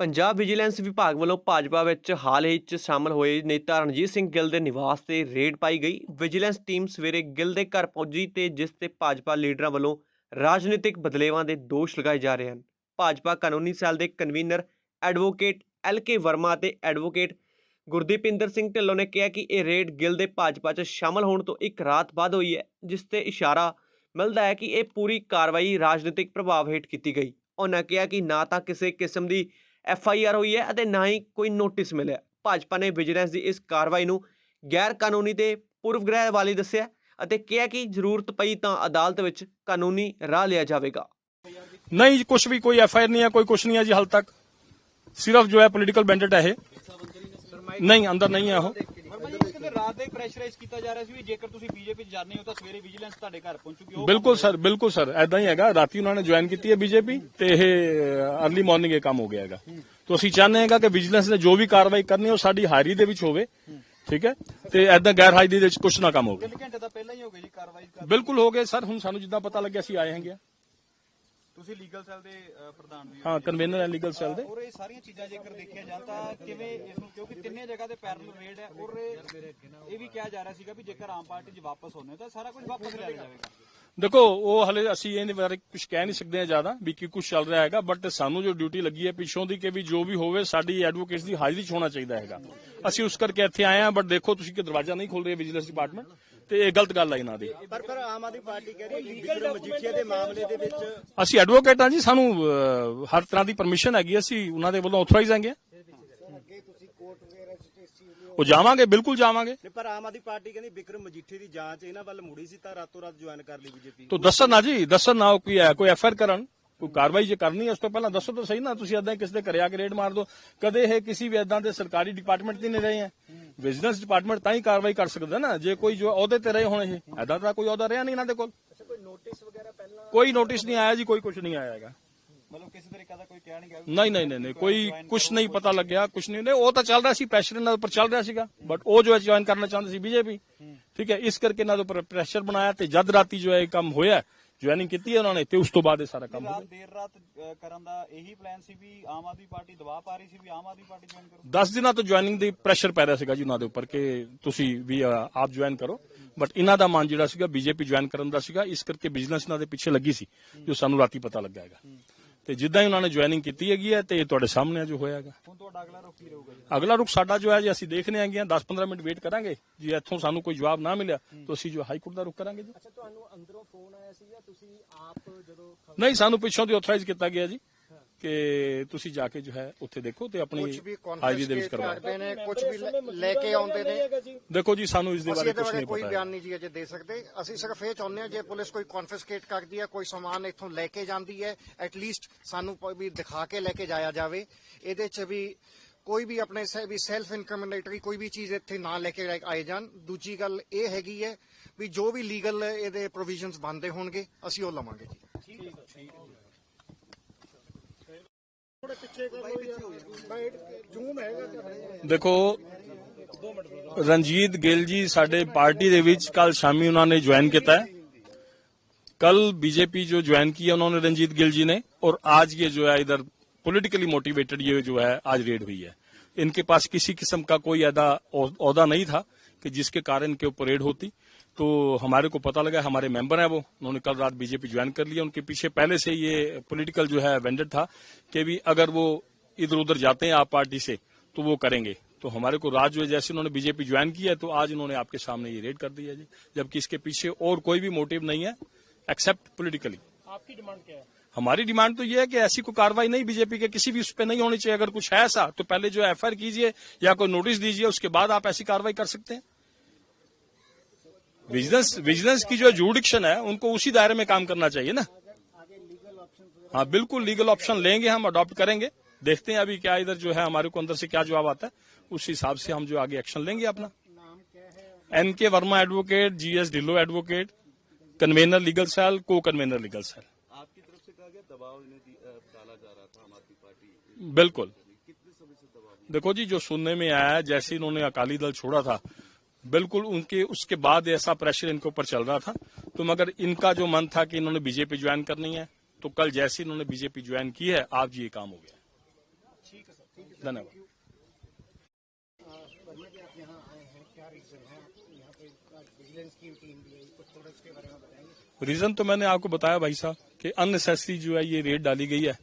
Punjab vigilance ਵਿਭਾਗ ਵੱਲੋਂ ਭਾਜਪਾ ਵਿੱਚ ਹਾਲ ਹੀ 'ਚ ਸ਼ਾਮਲ ਹੋਏ ਨੇਤਾ ਰਣਜੀਤ ਸਿੰਘ ਗਿੱਲ ਦੇ ਨਿਵਾਸ ਤੇ ਰੇਡ ਪਾਈ ਗਈ। ਵਿਜੀਲੈਂਸ ਟੀਮ ਸਵੇਰੇ ਗਿੱਲ ਦੇ ਘਰ ਪਹੁੰਚੀ ਤੇ ਜਿਸ ਤੇ ਭਾਜਪਾ ਲੀਡਰਾਂ ਵੱਲੋਂ ਰਾਜਨੀਤਿਕ ਬਦਲੇਵਾਂ ਦੇ ਦੋਸ਼ ਲਗਾਏ ਜਾ ਰਹੇ ਹਨ। ਭਾਜਪਾ ਕਾਨੂੰਨੀ ਸੈੱਲ ਦੇ convener advocate L K Verma ਅਤੇ ਐਡਵੋਕੇਟ ਗੁਰਦੀਪਿੰਦਰ ਸਿੰਘ ਢਿੱਲੋਂ ਨੇ ਕਿਹਾ ਕਿ ਇਹ ਰੇਡ ਗਿੱਲ ਦੇ ਭਾਜਪਾ 'ਚ ਸ਼ਾਮਲ ਹੋਣ ਤੋਂ ਇੱਕ ਰਾਤ ਬਾਅਦ ਹੋਈ ਹੈ, ਜਿਸ ਤੇ ਇਸ਼ਾਰਾ ਮਿਲਦਾ ਹੈ ਕਿ ਇਹ ਪੂਰੀ ਕਾਰਵਾਈ ਰਾਜਨੀਤਿਕ ਪ੍ਰਭਾਵ ਹੇਠ ਕੀਤੀ ਗਈ। ਉਹਨਾਂ ਕਿਹਾ ਕਿ ਨਾ ਤਾਂ ਕਿਸੇ ਕਿਸਮ ਦੀ ਐਫ ਆਈ ਆਰ ਹੋਈ ਹੈ ਅਤੇ ਨਾ ਹੀ ਕੋਈ ਨੋਟਿਸ ਮਿਲਿਆ। ਭਾਜਪਾ ਨੇ ਵਿਜੀਲੈਂਸ ਦੀ ਇਸ ਕਾਰਵਾਈ ਨੂੰ ਗੈਰ ਕਾਨੂੰਨੀ ਤੇ ਪੂਰਵ ਗ੍ਰਹਿ ਵਾਲੀ ਦੱਸਿਆ ਅਤੇ ਕਿਹਾ ਕਿ ਜ਼ਰੂਰਤ ਪਈ ਤਾਂ ਅਦਾਲਤ ਵਿੱਚ ਕਾਨੂੰਨੀ ਰਾਹ ਲਿਆ ਜਾਵੇਗਾ। ਨਹੀਂ ਕੁਝ ਵੀ, ਕੋਈ ਐਫ ਆਈ ਆਰ ਨਹੀਂ ਹੈ, ਕੋਈ ਕੁਝ ਨਹੀਂ ਹੈ ਜੀ ਹਾਲ ਤੱਕ। ਸਿਰਫ ਜੋ ਹੈ ਪੋਲੀਟੀਕਲ ਬੈਂਡਟ ਹੈ ਇਹ। ਨਹੀਂ, ਅੰਦਰ ਨਹੀਂ ਹੈ ਉਹ। ਕਹਿੰਦੇ ਰਾਤ ਦੇ ਪ੍ਰੈਸ਼ਰਾਈਜ਼ ਕੀਤਾ ਜਾ ਰਿਹਾ ਸੀ ਵੀ ਜੇਕਰ ਤੁਸੀਂ ਬੀਜੇਪੀ ਚ ਜਾਂਦੇ ਹੋ ਤਾਂ ਸਵੇਰੇ ਵਿਜੀਲੈਂਸ ਤੁਹਾਡੇ ਘਰ ਪਹੁੰਚੂਗੀ ਉਹ ਬਿਲਕੁਲ ਸਰ ਬਿਲਕੁਲ ਸਰ ਐਦਾਂ ਹੀ ਹੈਗਾ। ਰਾਤੀ ਉਹਨਾਂ ਨੇ ਜੁਆਇਨ ਕੀਤੀ ਹੈ ਬੀਜੇਪੀ ਤੇ ਇਹ ਅਰਲੀ ਮਾਰਨਿੰਗ ਇਹ ਕੰਮ ਹੋ ਗਿਆ ਹੈਗਾ। ਤੋਂ ਅਸੀਂ ਚਾਹੁੰਦੇ ਹਾਂਗਾ ਕਿ ਵਿਜੀਲੈਂਸ ਨੇ ਜੋ ਵੀ ਕਾਰਵਾਈ ਕਰਨੀ ਉਹ ਸਾਡੀ ਹਾਜ਼ਰੀ ਦੇ ਵਿੱਚ ਹੋਵੇ ਠੀਕ ਹੈ? ਤੇ ਐਦਾਂ ਗੈਰ ਹਾਜ਼ਰੀ ਦੇ ਵਿੱਚ ਕੁਝ ਨਾ ਕੰਮ ਹੋਵੇ। ਤਿੰਨ ਘੰਟੇ ਤਾਂ ਪਹਿਲਾਂ ਹੀ ਹੋ ਗਏ ਜੀ ਕਾਰਵਾਈ ਕਰ ਬਿਲਕੁਲ ਹੋ ਗਏ ਸਰ ਹੁਣ ਸਾਨੂੰ ਜਿੱਦਾਂ ਪਤਾ ਲੱਗਿਆ ਅਸੀਂ ਆਏ ਹਾਂਗੇ ਤੁਸੀਂ ਲੀਗਲ ਸੈੱਲ ਦੇ ਪ੍ਰਧਾਨ ਵੀ ਹੋ। ਹਾਂ ਕਨਵੀਨਰ ਹੈ ਲੀਗਲ ਸੈੱਲ ਦੇ। ਔਰ ਇਹ ਸਾਰੀਆਂ ਚੀਜ਼ਾਂ ਜੇਕਰ ਦੇਖਿਆ ਜਾਣ ਤਾਂ ਕਿਵੇਂ ਇਸ ਨੂੰ ਕਿਉਂਕਿ ਤਿੰਨੇ ਜਗ੍ਹਾ ਤੇ ਪੈਰਲਲ ਰੇਡ ਹੈ ਔਰ ਇਹ- ਇਹ ਵੀ ਕਿਹਾ ਜਾ ਰਿਹਾ ਸੀਗਾ ਵੀ ਜੇਕਰ ਆਮ ਪਾਰਟੀ 'ਚ ਵਾਪਸ ਹੋਣੇ ਤਾਂ ਸਾਰਾ ਕੁਝ ਵਾਪਸ ਲਿਆ ਜਾਵੇਗਾ। ਦੇਖੋ ਉਹ ਹਲੇ ਅਸੀਂ ਇਹਦੇ ਬਾਰੇ ਕੁਝ ਕਹਿ ਨਹੀਂ ਸਕਦੇ ਜ਼ਿਆਦਾ ਵੀ ਕੀ ਕੁਝ ਚੱਲ ਰਿਹਾ ਹੈਗਾ ਬਟ ਸਾਨੂੰ ਜੋ ਡਿਊਟੀ ਲੱਗੀ ਹੈ ਪਿੱਛੋਂ ਦੀ ਕਿ ਵੀ ਜੋ ਵੀ ਹੋਵੇ ਸਾਡੀ ਐਡਵੋਕੇਟਸ ਦੀ ਹਾਜ਼ਰੀ 'ਚ ਹੋਣਾ ਚਾਹੀਦਾ ਹੈਗਾ। ਅਸੀਂ ਉਸ ਕਰਕੇ ਇੱਥੇ ਆਏ ਹਾਂ ਬਟ ਦੇਖੋ ਤੁਸੀਂ ਕਿ ਦਰਵਾਜ਼ਾ ਨਹੀਂ ਖੋਲ ਰਹੇ ਵਿਜੀਲੈਂਸ ਡਿਪਾਰਟਮੈਂਟ ਤੇ ਇਹ ਗਲਤ ਗੱਲ ਹੈ ਇਹਨਾਂ ਦੀ। ਪਰ ਪਰ ਆਮ ਆਦਮੀ ਪਾਰਟੀ ਕਹਿ ਰਹੀ ਹੈ ਵਿਕਰਮ ਮਜੀਠੀਆ ਦੇ ਮਾਮਲੇ ਦੇ ਵਿੱਚ ਅਸੀਂ ਐਡਵੋਕੇਟ ਹਾਂ ਜੀ ਸਾਨੂੰ ਹਰ ਤਰ੍ਹਾਂ ਦੀ ਪਰਮਿਸ਼ਨ ਹੈਗੀ ਅਸੀਂ ਉਹਨਾਂ ਦੇ ਵੱਲੋਂ ਆਥੋਰਾਈਜ਼ ਹੈਗੇ ਉਹ ਜਾਵਾਂਗੇ ਬਿਲਕੁਲ ਜਾਵਾਂਗੇ। ਪਰ ਆਮ ਆਦਮੀ ਪਾਰਟੀ ਕਹਿੰਦੀ ਵਿਕਰਮ ਮਜੀਠੀ ਦੀ ਜਾਂਚ ਇਹਨਾਂ ਵੱਲ ਮੁੜੀ ਸੀ ਤਾਂ ਰਾਤੋਂ ਰਾਤ ਜੁਆਇਨ ਕਰ ਲਈ ਬੀਜੇਪੀ ਤੋ ਦੱਸਣ ਨਾ ਜੀ ਦੱਸਣ ਨਾ ਉਹ ਕੀ ਹੈ ਕੋਈ ਐਫਆਰ ਕਰਨ ਕੋਈ ਕਾਰਵਾਈ ਜੇ ਕਰਨੀ ਹੈ ਉਸ ਤੋਂ ਪਹਿਲਾਂ ਦੱਸੋ ਤਾਂ ਸਹੀ ਨਾ ਤੁਸੀਂ ਏਦਾਂ ਕਿਸੇ ਦੇ ਘਰੇ ਆ ਕੇ ਰੇਡ ਮਾਰ ਦੋ ਕਦੇ ਇਹ ਕਿਸੇ ਵੀ ਏਦਾਂ ਦੇ ਸਰਕਾਰੀ ਡਿਪਾਰਟਮੈਂਟ ਤੇ ਨਹੀਂ ਰਹੇ ਹੈ। ਬਿਜ਼ਨਸ ਡਿਪਾਰਟਮੈਂਟ ਤਾਂ ਹੀ ਕਾਰਵਾਈ ਕਰ ਸਕਦਾ ਨਾ ਜੇ ਕੋਈ ਜੋ ਅਹੁਦੇ ਤੇ ਰਹੇ ਹੋਣ ਇਹ। ਏਦਾਂ ਤਾਂ ਕੋਈ ਅਹੁਦਾ ਰਿਹਾ ਨਹੀਂ ਇਹਨਾਂ ਦੇ ਕੋਲ। ਕੋਈ ਨੋਟਿਸ ਵਗੈਰਾ ਪਹਿਲਾਂ ਕੋਈ ਨੋਟਿਸ ਨਹੀਂ ਆਇਆ ਜੀ ਕੋਈ ਕੁਝ ਨਹੀਂ ਆਇਆ ਹੈਗਾ। ਮਤਲਬ ਕਿਸੇ ਤਰੀਕਾ ਦਾ ਕੋਈ ਕਿਹਾ ਨਹੀਂ ਗਿਆ ਨਹੀਂ ਨਹੀਂ ਨਹੀਂ ਕੋਈ ਕੁਝ ਨਹੀਂ ਪਤਾ ਲੱਗਿਆ ਕੁਝ ਨਹੀਂ ਉਹ ਤਾਂ ਚੱਲ ਰਿਹਾ ਸੀ ਪ੍ਰੈਸ਼ਰ ਇਹਨਾਂ ਦੇ ਉੱਪਰ ਚੱਲ ਰਿਹਾ ਸੀਗਾ ਬਟ ਉਹ ਜੋ ਹੈ ਜੁਆਇਨ ਕਰਨਾ ਚਾਹੁੰਦੇ ਸੀ ਬੀਜੇਪੀ। ਠੀਕ ਹੈ ਇਸ ਕਰਕੇ ਇਹਨਾਂ ਦੇ ਉੱਪਰ ਪ੍ਰੈਸ਼ਰ ਬਣਾਇਆ ਤੇ ਜਦ ਰਾਤੀ ਜੋ ਹੈ ਇਹ ਕੰਮ ਹੋਇਆ ਜੁਆਇਨਿੰਗ ਕੀਤੀ ਹੈ ਉਹਨਾਂ ਨੇ ਤੇ ਉਸ ਤੋਂ ਬਾਅਦ ਇਹ ਸਾਰਾ ਕੰਮ ਹੋ ਦੇਰ ਰਾਤ ਕਰਨ ਦਾ ਇਹੀ ਪਲਾਨ ਸੀ ਵੀ ਆਮ ਆਦਮੀ ਪਾਰਟੀ ਦਬਾਅ ਪਾ ਰਹੀ ਸੀ ਵੀ ਆਮ ਆਦਮੀ ਪਾਰਟੀ ਜੁਆਇਨ ਕਰੋ। 10 ਦਿਨਾਂ ਤੋਂ ਜੁਆਇਨਿੰਗ ਦੀ ਪ੍ਰੈਸ਼ਰ ਪੈ ਰਿਹਾ ਸੀਗਾ ਜੀ ਉਹਨਾਂ ਦੇ ਉੱਪਰ ਕਿ ਤੁਸੀਂ ਵੀ ਆਪ ਜੁਆਇਨ ਕਰੋ। ਬਟ ਇਹਨਾਂ ਦਾ ਮਨ ਜਿਹੜਾ ਸੀਗਾ ਬੀਜੇਪੀ ਜੁਆਇਨ ਕਰਨ ਦਾ ਸੀਗਾ ਇਸ ਕਰਕੇ ਬਿਜ਼ਨਸ ਇਹਨਾਂ ਦੇ ਪਿੱਛੇ ਲੱਗੀ ਸੀ ਜੋ ਸਾਨੂੰ ਰਾਤੀ ਪਤਾ ਲੱਗਾ ਹੈਗਾ। ਤੇ ਜਿੱਦਾਂ ਹੀ ਉਹਨਾਂ ਨੇ ਜੁਆਇਨਿੰਗ ਕੀਤੀ ਹੈਗੀ ਹੈ ਤੇ ਇਹ ਤੁਹਾਡੇ ਸਾਹਮਣੇ ਜੋ ਹੋਇਆ ਹੈਗਾ ਹੁਣ ਤੁਹਾਡਾ ਅਗਲਾ ਰੁਖ ਕੀ ਰਹੂਗਾ ਜੀ ਅਗਲਾ ਰੁਖ ਸਾਡਾ ਜੋ ਹੈ ਜੀ ਅਸੀਂ ਦੇਖਨੇ ਆਂਗੇ 10-15 ਮਿੰਟ ਵੇਟ ਕਰਾਂਗੇ ਜੀ ਇੱਥੋਂ ਸਾਨੂੰ ਕੋਈ ਜਵਾਬ ਨਾ ਮਿਲਿਆ ਤਾਂ ਅਸੀਂ ਜੋ ਹਾਈ ਕੋਰਟ ਦਾ ਰੁਖ ਕਰਾਂਗੇ ਜੀ। ਅੱਛਾ ਤੁਹਾਨੂੰ ਅੰਦਰੋਂ ਫੋਨ ਆਇਆ ਸੀ ਜਾਂ ਤੁਸੀਂ ਆਪ ਜਦੋਂ ਨਹੀਂ ਸਾਨੂੰ ਪਿੱਛੋਂ ਦੀ ਆਥੋਰਾਈਜ਼ ਕੀਤਾ ਗਿਆ ਜੀ। ਕਿ ਤੁਸੀਂ ਜਾ ਕੇ ਜੋ ਹੈ ਉੱਥੇ ਦੇਖੋ ਤੇ ਆਪਣੀ ਕੁਝ ਵੀ ਹਾਜ਼ਰੀ ਦੇ ਵਿੱਚ ਕੌਨਫਰੰਸ ਕਰਵਾਓ ਕਰਦੇ ਨੇ ਕੁਝ ਵੀ ਲੈ- ਲੈ ਕੇ ਆਉਂਦੇ ਨੇ। ਦੇਖੋ ਜੀ ਸਾਨੂੰ ਇਸ ਦੇ ਅਸੀਂ ਬਾਰੇ ਇਹਦੇ ਕੁਝ ਬਾਰੇ ਨਹੀਂ ਕੋਈ ਪਤਾ। ਬਿਆਨ ਨਹੀਂ ਜੀ ਅਜੇ ਦੇ ਸਕਦੇ। ਅਸੀਂ ਸਿਰਫ ਇਹ ਚਾਹੁੰਦੇ ਹਾਂ ਜੇ ਪੁਲਿਸ ਕੋਈ ਕੌਨਫਿਸਕੇਟ ਕਰਦੀ ਹੈ ਕੋਈ ਸਮਾਨ ਇੱਥੋਂ ਲੈ ਕੇ ਜਾਂਦੀ ਹੈ ਐਟ ਲੀਸਟ ਸਾਨੂੰ ਕੋਈ ਵੀ ਦਿਖਾ ਕੇ ਲੈ ਕੇ ਜਾਇਆ ਜਾਵੇ। ਇਹਦੇ 'ਚ ਵੀ ਕੋਈ ਵੀ ਆਪਣੇ ਸੇ- ਵੀ ਸੈਲਫ ਇਨਕ੍ਰਿਮੀਨੇਟਰੀ ਕੋਈ ਵੀ ਚੀਜ਼ ਇੱਥੇ ਨਾ ਲੈ ਕੇ ਆਏ ਜਾਣ। ਦੂਜੀ ਗੱਲ ਇਹ ਹੈਗੀ ਹੈ ਵੀ ਜੋ ਵੀ ਲੀਗਲ ਇਹਦੇ ਪ੍ਰੋਵੀਜ਼ਨਸ ਬੰਦੇ ਹੋਣਗੇ ਅਸੀਂ ਉਹ ਲਵਾਂਗੇ ਜੀ। देखो, रंजीत गिल जी, साडे पार्टी दे विच कल शामी उन्होंने ज्वाइन किया है। कल बीजेपी जो ज्वाइन किया उन्होंने रंजीत गिल जी ने, और आज ये जो है, इधर पॉलिटिकली मोटिवेटेड ये जो है, आज रेड हुई है। इनके पास किसी किस्म का कोई अदा औहदा नहीं था कि जिसके कारण के ऊपर रेड होती। तो हमारे को पता लगा हमारे मेंबर हैं वो। उन्होंने कल रात बीजेपी ज्वाइन कर लिया। उनके पीछे पहले से ये पॉलिटिकल जो है वेंडेड था कि भी अगर वो इधर उधर जाते हैं आप पार्टी से तो वो करेंगे। तो हमारे को राज जो है जैसे उन्होंने बीजेपी ज्वाइन किया है तो आज उन्होंने आपके सामने ये रेड कर दिया जी। जबकि इसके पीछे और कोई भी मोटिव नहीं है एक्सेप्ट पोलिटिकली आपकी डिमांड क्या है? हमारी डिमांड तो ये है कि ऐसी कोई कार्रवाई नहीं बीजेपी के किसी भी उस पर नहीं होनी चाहिए। अगर कुछ है ऐसा तो पहले जो एफआईआर कीजिए या कोई नोटिस दीजिए उसके बाद आप ऐसी कार्रवाई कर सकते हैं। विजिलेंस विजिलेंस की जो जुडिक्शन है उनको उसी दायरे में काम करना चाहिए ना? हाँ बिल्कुल लीगल ऑप्शन लेंगे हम अडॉप्ट करेंगे। देखते हैं अभी क्या इधर जो है हमारे को अंदर से क्या जवाब आता है। उस हिसाब से हम जो आगे एक्शन लेंगे अपना। N K Verma advocate G S Dhillon advocate convener legal cell को कन्वेनर लीगल सेल आपकी तरफ़ से कहा गया दबाव इन्हें डाला जा रहा था आम आदमी पार्टी। बिल्कुल। देखो जी जो सुनने में आया जैसे इन्होंने अकाली दल छोड़ा था बिल्कुल उनके, उसके बाद ऐसा प्रेशर इनके ऊपर चल रहा था। तो मगर इनका जो मन था कि इन्होंने बीजेपी ज्वाइन करनी है तो कल जैसे इन्होंने बीजेपी ज्वाइन की है, आज ये काम हो गया धन्यवाद। रीजन तो मैंने आपको बताया भाई साहब कि अननेसेसरी जो है ये रेड डाली गई है।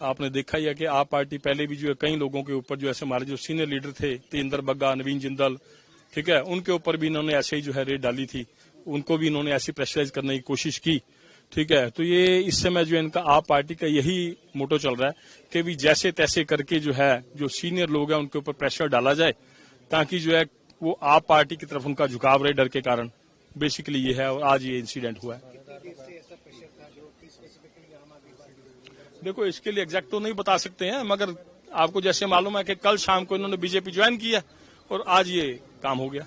आपने देखा ही है कि आप पार्टी पहले भी जो है कई लोगों के ऊपर जो ऐसे हमारे जो सीनियर लीडर थे, तेंद्र बग्गा, नवीन जिंदल ठीक है, उनके ऊपर भी इन्होंने ऐसे ही जो है रेड डाली थी। उनको भी इन्होंने ऐसी प्रेशराइज करने की कोशिश की, ठीक है। तो ये इस समय जो इनका आप पार्टी का यही मोटो चल रहा है कि भी जैसे तैसे करके जो है, जो सीनियर लोग हैं, उनके ऊपर प्रेशर डाला जाए, ताकि जो है वो आप पार्टी की तरफ़ उनका झुकाव रहे डर के कारण। बेसिकली ये है और आज ये इंसिडेंट हुआ है। देखो, इसके लिए एग्जैक्ट तो नहीं बता सकते हैं, मगर आपको जैसे मालूम है कि कल शाम को इन्होंने बीजेपी ज्वाइन किया और आज ये काम हो गया।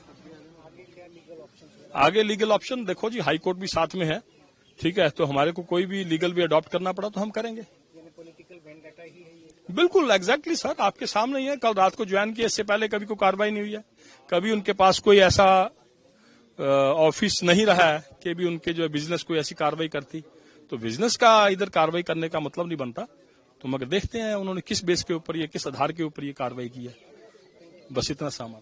आगे लीगल ऑप्शन देखो जी हाई कोर्ट भी साथ में है, ठीक है तो हमारे को कोई भी लीगल भी अडॉप्ट करना पड़ा तो हम करेंगे। बिल्कुल एग्जैक्टली सर, आपके सामने ही है, कल रात को ज्वाइन किया, इससे पहले कभी कोई कार्रवाई नहीं हुई है। कभी उनके पास कोई ऐसा ऑफ़िस नहीं रहा है कि भी उनके जो है बिज़नेस कोई ऐसी कार्रवाई करती। तो बिज़नेस का इधर कार्रवाई करने का मतलब नहीं बनता। तो मगर देखते हैं उन्होंने किस बेस के ऊपर ये, किस आधार के ऊपर ये कार्रवाई की है। बस इतना सामान